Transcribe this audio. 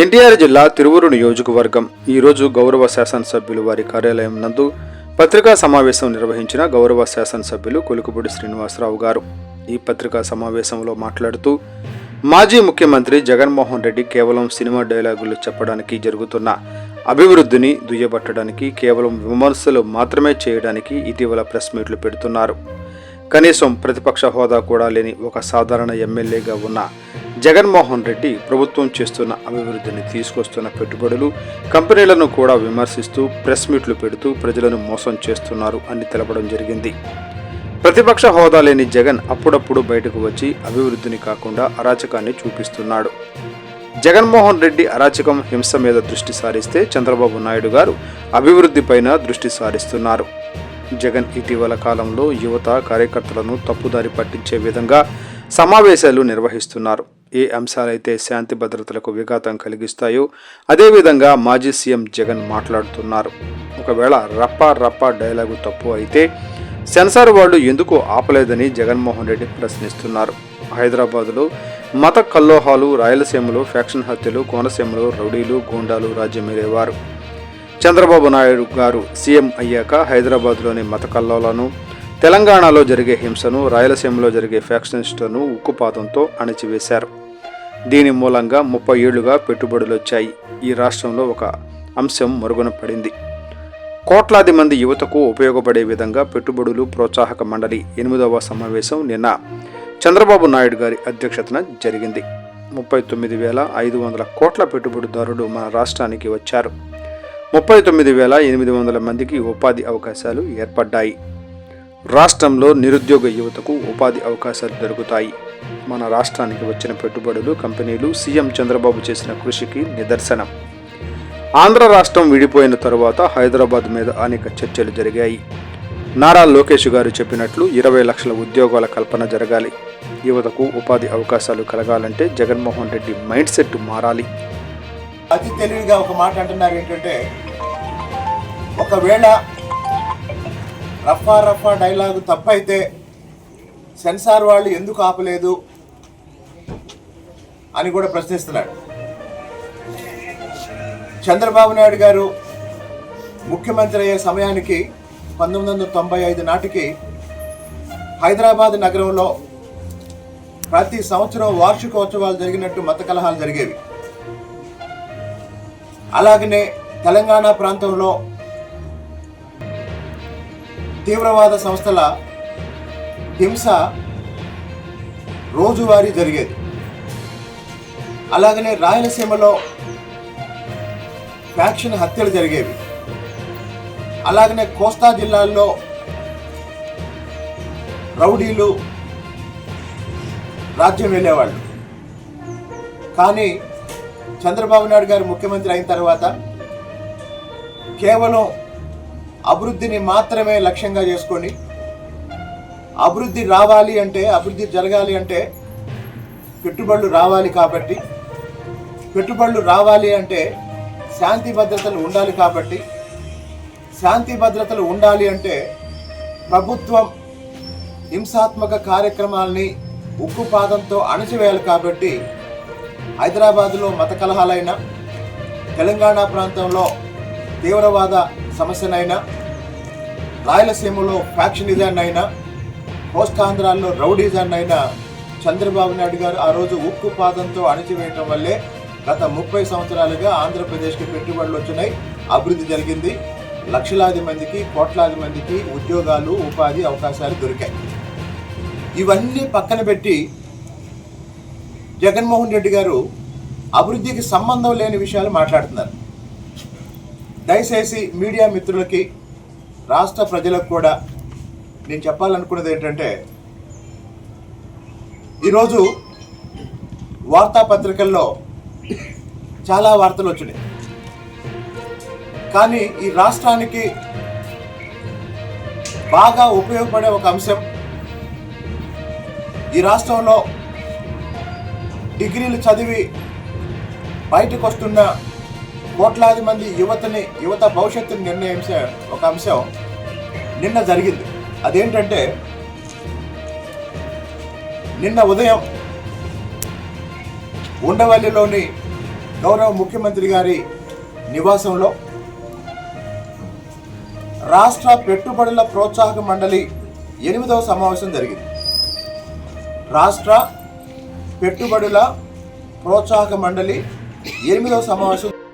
ఎన్టీఆర్ జిల్లా తిరువురు నియోజకవర్గం. ఈరోజు గౌరవ శాసనసభ్యులు వారి కార్యాలయం నందు పత్రికా సమావేశం నిర్వహించిన గౌరవ శాసనసభ్యులు కొలుకుపూడి శ్రీనివాసరావు గారు. ఈ పత్రికా సమావేశంలో మాట్లాడుతూ మాజీ ముఖ్యమంత్రి జగన్మోహన్ రెడ్డి కేవలం సినిమా డైలాగులు చెప్పడానికి జరుగుతున్న అభివృద్ధిని దుయ్యబట్టడానికి కేవలం విమర్శలు మాత్రమే చేయడానికి ఇటీవల ప్రెస్ మీట్లు పెడుతున్నారు. కనీసం ప్రతిపక్ష హోదా కూడా లేని ఒక సాధారణ ఎమ్మెల్యేగా ఉన్న జగన్మోహన్ రెడ్డి ప్రభుత్వం చేస్తున్న అభివృద్ధిని తీసుకొస్తున్న పెట్టుబడులు కంపెనీలను కూడా విమర్శిస్తూ ప్రెస్ మీట్లు పెడుతూ ప్రజలను మోసం చేస్తున్నారు అని తెలపడం జరిగింది. ప్రతిపక్ష హోదా లేని జగన్ అప్పుడప్పుడు బయటకు వచ్చి అభివృద్ధిని కాకుండా అరాచకాన్ని చూపిస్తున్నాడు. జగన్మోహన్ రెడ్డి అరాచకం హింస మీద దృష్టి సారిస్తే చంద్రబాబు నాయుడు గారు అభివృద్ధిపైన దృష్టి సారిస్తున్నారు. జగన్ ఇటీవల కాలంలో యువత కార్యకర్తలను తప్పుదారి పట్టించే విధంగా సమావేశాలు నిర్వహిస్తున్నారు. ఏ అంశాలైతే శాంతి భద్రతలకు విఘాతం కలిగిస్తాయో అదేవిధంగా మాజీ సీఎం జగన్ మాట్లాడుతున్నారు. ఒకవేళ రప్ప రప్ప డైలాగు తప్పు అయితే సెన్సార్ వాళ్ళు ఎందుకు ఆపలేదని జగన్మోహన్ రెడ్డి ప్రశ్నిస్తున్నారు. హైదరాబాదులో మత కల్లోహాలు రాయలసీమలో ఫ్యాక్షన్ హత్యలు కోనసీమలో రౌడీలు గూండాలు రాజ్యమేలేవారు చంద్రబాబు నాయుడు గారు సీఎం అయ్యాక హైదరాబాద్లోని మత కల్లోలను తెలంగాణలో జరిగే హింసను రాయలసీమలో జరిగే ఫ్యాక్షనిస్టులను ఉక్కుపాతంతో అణచివేశారు. దీని మూలంగా ముప్పై ఏళ్ళుగా పెట్టుబడులు వచ్చాయి. ఈ రాష్ట్రంలో ఒక అంశం మరుగున పడింది. కోట్లాది మంది యువతకు ఉపయోగపడే విధంగా పెట్టుబడులు ప్రోత్సాహక మండలి ఎనిమిదవ సమావేశం నిన్న చంద్రబాబు నాయుడు గారి అధ్యక్షతన జరిగింది. ముప్పై తొమ్మిది వేల ఐదు వందల కోట్ల పెట్టుబడిదారులు మన రాష్ట్రానికి వచ్చారు. ముప్పై తొమ్మిది వేల ఎనిమిది వందల మందికి ఉపాధి అవకాశాలు ఏర్పడ్డాయి. రాష్ట్రంలో నిరుద్యోగ యువతకు ఉపాధి అవకాశాలు దొరుకుతాయి. మన రాష్ట్రానికి వచ్చిన పెట్టుబడులు కంపెనీలు సీఎం చంద్రబాబు చేసిన కృషికి నిదర్శనం. ఆంధ్ర రాష్ట్రం విడిపోయిన తరువాత హైదరాబాద్ మీద అనేక చర్చలు జరిగాయి. నారా లోకేష్ గారు చెప్పినట్లు ఇరవై లక్షల ఉద్యోగాల కల్పన జరగాలి. యువతకు ఉపాధి అవకాశాలు కలగాలంటే జగన్మోహన్ రెడ్డి మైండ్ సెట్ మారాలి. అతి తెలివిగా ఒక మాట అంటున్నారు ఏంటంటే ఒకవేళ రఫా రఫా డైలాగు తప్పైతే సెన్సార్ వాళ్ళు ఎందుకు ఆపలేదు అని కూడా ప్రశ్నిస్తున్నాడు చంద్రబాబు నాయుడు గారు ముఖ్యమంత్రి అయ్యే సమయానికి పంతొమ్మిది వందల తొంభై ఐదు నాటికి హైదరాబాద్ నగరంలో ప్రతి సంవత్సరం వార్షికోత్సవాలు జరిగినట్టు మత కలహాలు జరిగేవి. అలాగనే తెలంగాణ ప్రాంతంలో తీవ్రవాద సంస్థల హింస రోజువారీ జరిగేది. అలాగనే రాయలసీమలో ఫ్యాక్షన్ హత్యలు జరిగేవి. అలాగనే కోస్తా జిల్లాల్లో రౌడీలు రాజ్యం వెళ్ళేవాళ్ళు. కానీ చంద్రబాబు నాయుడు గారు ముఖ్యమంత్రి అయిన తర్వాత కేవలం అభివృద్ధిని మాత్రమే లక్ష్యంగా చేసుకొని అభివృద్ధి రావాలి అంటే అభివృద్ధి జరగాలి అంటే పెట్టుబడులు రావాలి కాబట్టి పెట్టుబడులు రావాలి అంటే శాంతి భద్రతలు ఉండాలి కాబట్టి శాంతి భద్రతలు ఉండాలి అంటే ప్రభుత్వం హింసాత్మక కార్యక్రమాల్ని ఉక్కుపాదంతో అణచివేయాలి కాబట్టి హైదరాబాదులో మత కలహాలైన తెలంగాణ ప్రాంతంలో తీవ్రవాద సమస్యనైనా రాయలసీమలో ఫ్యాక్షనిజాన్ని అయినా కోస్తాంధ్రాల్లో రౌడీజాన్ని అయినా చంద్రబాబు నాయుడు గారు ఆ రోజు ఉక్కు పాదంతో అణచివేయటం వల్లే గత ముప్పై సంవత్సరాలుగా ఆంధ్రప్రదేశ్కి పెట్టుబడులు వచ్చినాయి. అభివృద్ధి జరిగింది. లక్షలాది మందికి కోట్లాది మందికి ఉద్యోగాలు ఉపాధి అవకాశాలు దొరికాయి. ఇవన్నీ పక్కన పెట్టి జగన్మోహన్ రెడ్డి గారు అభివృద్ధికి సంబంధం లేని విషయాలు మాట్లాడుతున్నారు. దయచేసి మీడియా మిత్రులకి రాష్ట్ర ప్రజలకు కూడా నేను చెప్పాలనుకున్నది ఏంటంటే ఈరోజు వార్తాపత్రికల్లో చాలా వార్తలు వచ్చినాయి. కానీ ఈ రాష్ట్రానికి బాగా ఉపయోగపడే ఒక అంశం ఈ రాష్ట్రంలో డిగ్రీలు చదివి బయటకు వస్తున్న కోట్లాది మంది యువతని యువత భవిష్యత్తుని నిర్ణయించే ఒక అంశం నిన్న జరిగింది. అదేంటంటే నిన్న ఉదయం ఉండవల్లిలోని గౌరవ ముఖ్యమంత్రి గారి నివాసంలో రాష్ట్ర పెట్టుబడుల ప్రోత్సాహక మండలి ఎనిమిదవ సమావేశం జరిగింది. రాష్ట్ర పెట్టుబడుల ప్రోత్సాహక మండలి ఎనిమిదవ సమావేశం